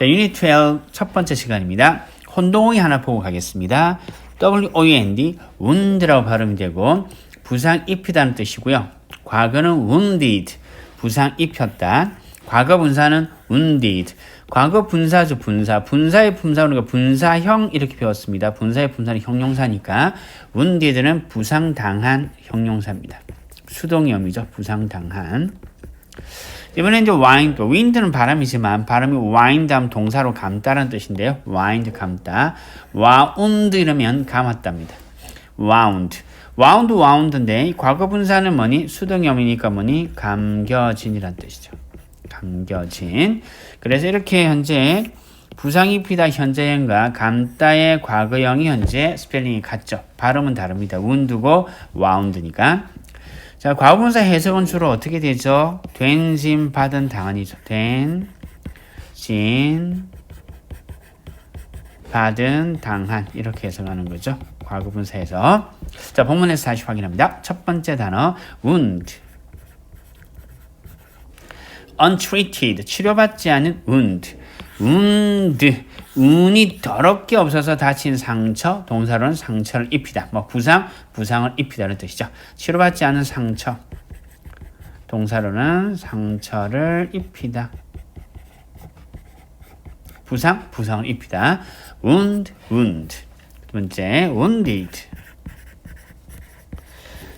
자, 유닛 12첫 번째 시간입니다. 혼동이 하나 보고 가겠습니다. W-O-N-D, wound라고 발음이 되고, 부상 입히다는 뜻이고요. 과거는 wounded, 부상 입혔다. 과거 분사는 wounded. 과거 분사죠, 분사. 분사의 분사는 분사형 이렇게 배웠습니다. 분사의 분사는 형용사니까, wounded는 부상당한 형용사입니다. 수동형이죠, 부상당한. 이번에 이제 wind, wind는 바람이지만 발음이 wind 하면 동사로 감다라는 뜻인데요. wind 감다. wound 이러면 감았답니다. wound. wound, wound인데 이 과거 분사는 뭐니? 수동형이니까 뭐니? 감겨진이란 뜻이죠. 감겨진. 그래서 이렇게 현재 부상 입히다 현재형과 감다의 과거형이 현재 스펠링이 같죠. 발음은 다릅니다. wound고 wound니까. 자, 과거분사 해석은 주로 어떻게 되죠? 된, 진, 받은, 당한이죠. 된, 진, 받은, 당한 이렇게 해석하는 거죠. 과거분사 해석. 자, 본문에서 다시 확인합니다. 첫 번째 단어 wound. untreated 치료받지 않은 wound. wound 운이 더럽게 없어서 다친 상처 동사로는 상처를 입히다. 뭐 부상 부상을 입히다는 뜻이죠. 치료받지 않은 상처 동사로는 상처를 입히다. 부상 부상을 입히다. wound wound. 두 번째 wounded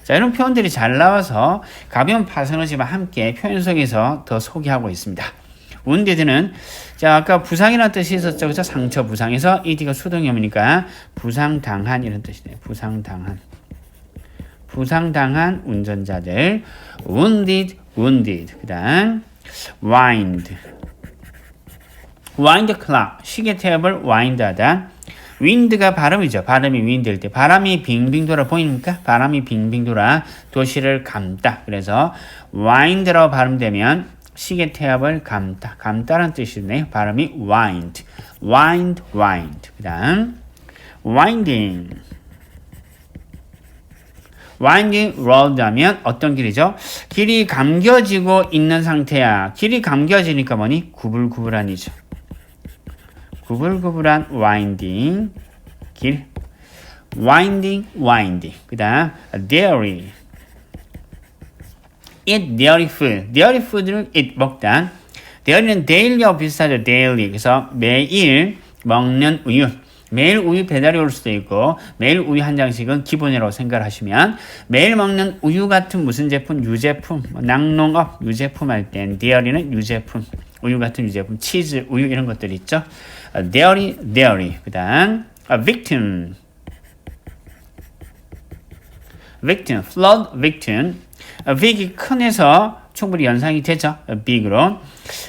자, 이런 표현들이 잘 나와서 가벼운 파생어지만 함께 표현 속에서 더 소개하고 있습니다. Wounded는 자 아까 부상이라는 뜻이 있었죠. 그죠? 상처 부상에서 ed가 수동형이니까 부상당한 이런 뜻이네요. 부상당한. 부상당한 운전자들. wounded wounded. 그다음 wind wind clock. 시계 탭을 wind하다. wind가 발음이죠. 발음이 wind일 때. 바람이 빙빙 돌아 보입니까? 바람이 빙빙 돌아 도시를 감다. 그래서 wind라고 발음되면 시계 태압을 감다. 감다라는 뜻이네요. 발음이 wind. wind, wind. 그 다음, winding. winding road 하면 어떤 길이죠? 길이 감겨지고 있는 상태야. 길이 감겨지니까 뭐니? 구불구불한이죠. 구불구불한 winding. 길. winding, winding. 그 다음, dairy. Eat dairy food. dairy food를 eat 먹다. dairy는 daily하고 비슷하죠. daily. 그래서 매일 먹는 우유. 매일 우유 배달이 올 수도 있고 매일 우유 한 장씩은 기본이라고 생각을 하시면 매일 먹는 우유 같은 무슨 제품 유제품 뭐 낙농업 유제품 할땐 dairy는 유제품 우유 같은 유제품 치즈 우유 이런 것들 있죠 dairy dairy 그 다음 victim victim flood victim big이 큰에서 충분히 연상이 되죠. big으로.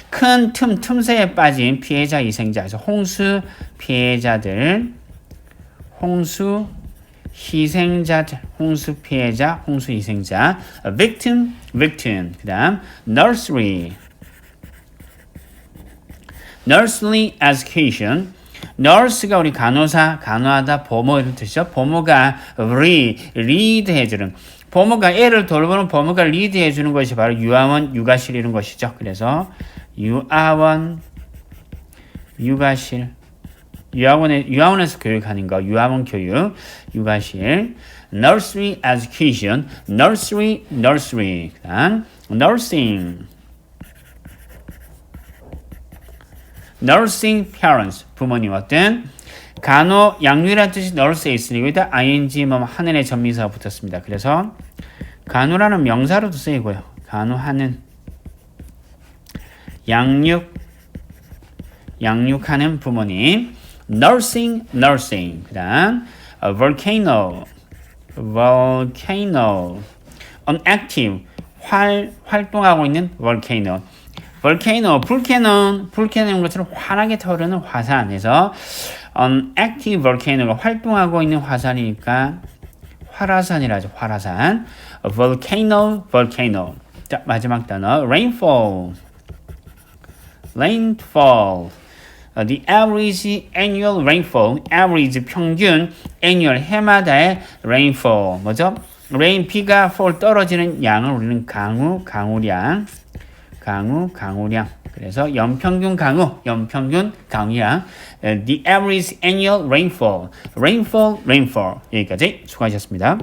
큰 틈, 틈새에 빠진 피해자, 희생자. 홍수 피해자들, 홍수 희생자들, 홍수 피해자, 홍수 희생자. victim, victim. 그 다음, nursery. nursery education. nurse가 우리 간호사, 간호하다, 보모 이런 뜻이죠. 보모가 re, lead 해주는 보모가 애를 돌보는 보모가 리드해 주는 것이 바로 유아원 육아실 이런 것이죠. 그래서 유아원 육아실 유아원에 유아원에서 교육하는 거 유아원 교육 육아실 nursery education nursery nursery 그다음 nursing nursing parents 부모님 어떤 간호 양육이라는 뜻이 nurse에 있으니 여기다 ing 뭐 하늘의 전미사가 붙었습니다. 그래서 간호라는 명사로도 쓰이고요. 간호하는 양육 양육하는 부모님 nursing nursing 그다음 volcano volcano unactive 활 활동하고 있는 volcano volcano 불캐논 불캐논인 것처럼 환하게 타오르는 화산에서 unactive volcano가 활동하고 있는 화산이니까 활화산이라죠. 활화산. volcano, volcano. 자, 마지막 단어 rainfall. rainfall. The average annual rainfall, average 평균, annual 해마다의 rainfall 뭐죠? rain 비가 fall 떨어지는 양을 우리는 강우, 강우량, 강우, 강우량. 그래서 연평균 강우, 연평균 강우량. 에, The average annual rainfall. rainfall, rainfall. 여기까지 수고하셨습니다.